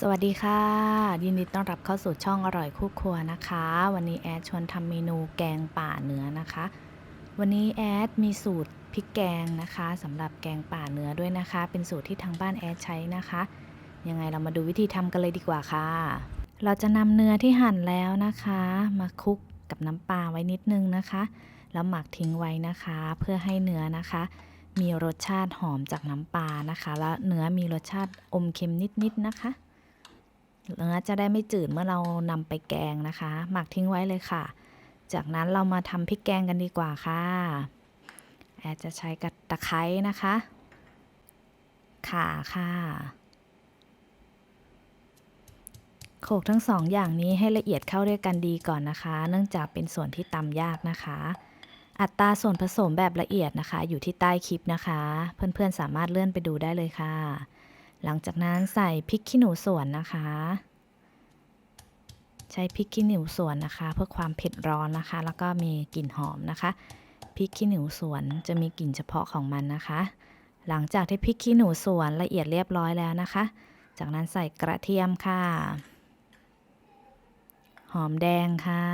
สวัสดีค่ะ ยินดีต้อนรับเข้าสู่ช่องอร่อยคู่ครัวนะคะ วันนี้แอดชวนทำเมนูแกงป่าเนื้อนะคะ วันนี้แอดมีสูตรพริกแกงนะคะสำหรับแกงป่าเนื้อด้วยนะคะ เป็นสูตรที่ทางบ้านแอดใช้นะคะยังไงเรามาดูวิธีทำกันเลยดีกว่าค่ะ เราจะนำเนื้อที่หั่นแล้วนะคะ มาคลุกกับน้ำปลาไว้นิดนึงนะคะแล้วหมักทิ้งไว้นะคะ เพื่อให้เนื้อนะคะมีรสชาติหอมจากน้ำปลานะคะ แล้วเนื้อมีรสชาติอมเค็มนิดๆนะคะ เนื้อจะได้ไม่จืดเมื่อเรานำไปแกงนะคะ หมักทิ้งไว้เลยค่ะ จากนั้นเรามาทำพริกแกงกันดีกว่าค่ะ แอดจะใช้กระตะไคร้นะคะ ข่าค่ะ โขลกทั้งสองอย่างนี้ให้ละเอียดเข้าด้วยกันดีก่อนนะคะ เนื่องจากเป็นส่วนที่ตำยากนะคะ อัตราส่วนผสมแบบละเอียดนะคะ อยู่ที่ใต้คลิปนะคะ เพื่อนๆสามารถเลื่อนไปดูได้เลยค่ะ หลังจากนั้นใส่พริกขี้หนูสวนนะคะ ใช้พริกขี้หนูสวนนะคะ เพื่อความเผ็ดร้อนนะคะ แล้วก็มีกลิ่นหอมนะคะพริกขี้หนูสวนจะมีกลิ่นเฉพาะของมันนะคะ หลังจากที่พริกขี้หนูสวนละเอียดเรียบร้อยแล้วนะคะ จากนั้นใส่กระเทียมค่ะ หอมแดงค่ะ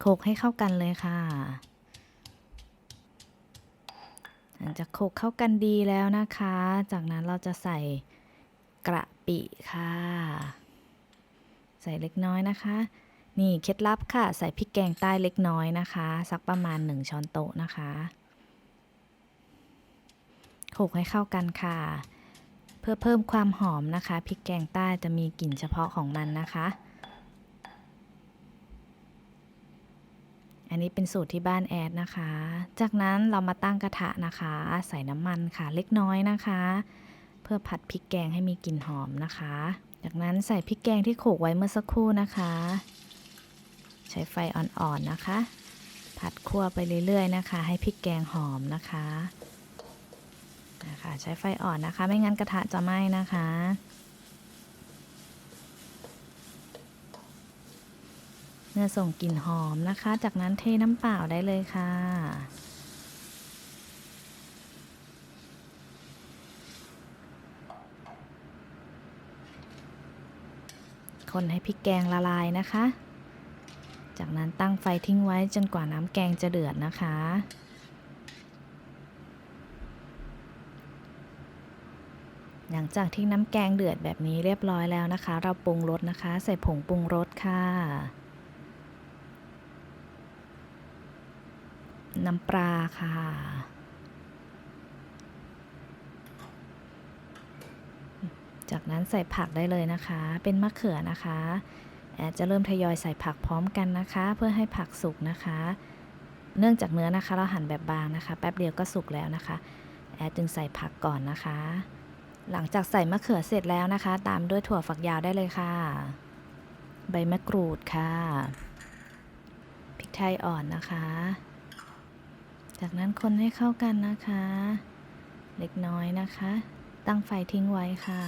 โขลกให้เข้ากันเลยค่ะ หลังจากโขลกเข้ากันดีแล้วนะคะ จากนั้นเราจะใส่กระปิค่ะ ใส่เล็กน้อยนะคะ นี่เคล็ดลับค่ะ ใส่พริกแกงใต้เล็กน้อยนะคะ สักประมาณ 1 ช้อนโต๊ะนะคะโขลกให้เข้ากันค่ะ เพื่อเพิ่มความหอมนะคะพริกแกงใต้จะมีกลิ่นเฉพาะของมันนะคะ อันนี้เป็นสูตรที่บ้านแอดนะคะ จากนั้นเรามาตั้งกระทะนะคะ ใส่น้ำมันค่ะเล็กน้อยนะคะ เพื่อผัดพริกแกงให้มีกลิ่นหอมนะคะ จากนั้นใส่พริกแกงที่โขกไว้เมื่อสักครู่นะคะ ใช้ไฟอ่อนๆนะคะ ผัดคั่วไปเรื่อยๆนะคะ ให้พริกแกงหอมนะคะนะคะ ใช้ไฟอ่อนนะคะ ไม่งั้นกระทะจะไหม้นะคะ เนื้อส่งกลิ่นหอมนะคะ จากนั้นเทน้ำเปล่าได้เลยค่ะ คนให้พริกแกงละลายนะคะ จากนั้นตั้งไฟทิ้งไว้จนกว่าน้ำแกงจะเดือดนะคะหลังจากที่น้ำแกงเดือดแบบนี้เรียบร้อยแล้วนะคะ เราปรุงรสนะคะ ใส่ผงปรุงรสค่ะ น้ำปลาค่ะ จากนั้นใส่ผักได้เลยนะคะ เป็นมะเขือนะคะแอดจะเริ่มทยอยใส่ผักพร้อมกันนะคะ เพื่อให้ผักสุกนะคะ เนื่องจากเนื้อนะคะ เราหั่นแบบบางนะคะ แป๊บเดียวก็สุกแล้วนะคะ แอดจึงใส่ผักก่อนนะคะ หลังจากใส่มะเขือเสร็จแล้วนะคะ ตามด้วยถั่วฝักยาวได้เลยค่ะ ใบมะกรูดค่ะ พริกไทยอ่อนนะคะ จากนั้นคนให้เข้ากันนะคะ เล็กน้อยนะคะ ตั้งไฟทิ้งไว้ค่ะ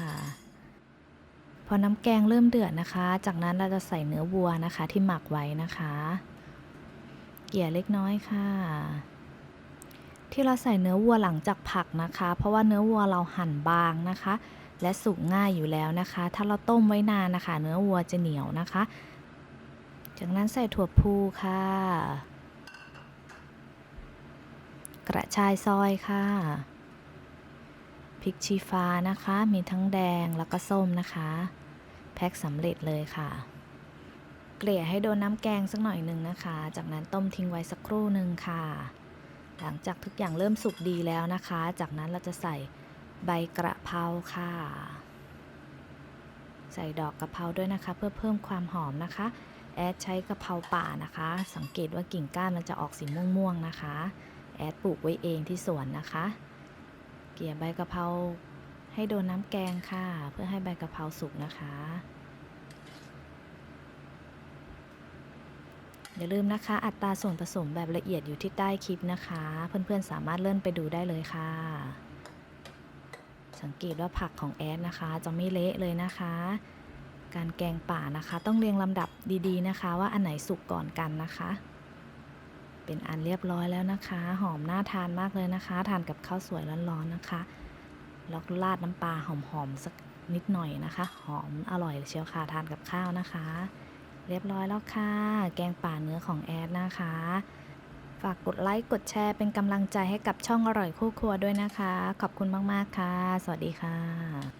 พอน้ำแกงเริ่มเดือดนะคะ จากนั้นเราจะใส่เนื้อวัวนะคะที่หมักไว้นะคะ เกลี่ยเล็กน้อยค่ะ ที่เราใส่เนื้อวัวหลังจากผักนะคะ เพราะว่าเนื้อวัวเราหั่นบางนะคะ และสุกง่ายอยู่แล้วนะคะ ถ้าเราต้มไว้นานนะคะ เนื้อวัวจะเหนียวนะคะ จากนั้นใส่ถั่วพูค่ะ กระชายซอยค่ะพริกชี้ฟ้านะคะ มีทั้งแดงแล้วก็ส้มนะคะ แพ็คสำเร็จเลยค่ะ เกลี่ยให้โดนน้ำแกงสักหน่อยหนึ่งนะคะ จากนั้นต้มทิ้งไว้สักครู่หนึ่งค่ะ หลังจากทุกอย่างเริ่มสุกดีแล้วนะคะ จากนั้นเราจะใส่ใบกระเพราค่ะ ใส่ดอกกระเพราด้วยนะคะ เพื่อเพิ่มความหอมนะคะ แอดใช้กระเพราป่านะคะ สังเกตว่ากิ่งก้านมันจะออกสีม่วงๆนะคะ แอดปลูกไว้เองที่สวนนะคะ เกี่ยใบกะเพราให้โดนน้ำแกงค่ะ เพื่อให้ใบกะเพราสุกนะคะ อย่าลืมนะคะ อัตราส่วนผสมแบบละเอียดอยู่ที่ใต้คลิปนะคะ เพื่อนๆสามารถเลื่อนไปดูได้เลยค่ะ สังเกตว่าผักของแอดนะคะ จะไม่เละเลยนะคะ การแกงป่านะคะ ต้องเรียงลำดับดีๆนะคะ ว่าอันไหนสุกก่อนกันนะคะ เป็นอันเรียบร้อยแล้วนะคะ หอมน่าทานมากเลยนะคะ ทานกับข้าวสวยร้อนๆนะคะแล้วราดน้ำปลาหอมๆสักนิดหน่อยนะคะ หอมอร่อยเชียวค่ะทานกับข้าวนะคะ เรียบร้อยแล้วค่ะ แกงป่าเนื้อของแอดนะคะ ฝากกดไลค์กดแชร์เป็นกำลังใจให้กับช่องอร่อยคู่ครัวด้วยนะคะ ขอบคุณมากๆค่ะ สวัสดีค่ะ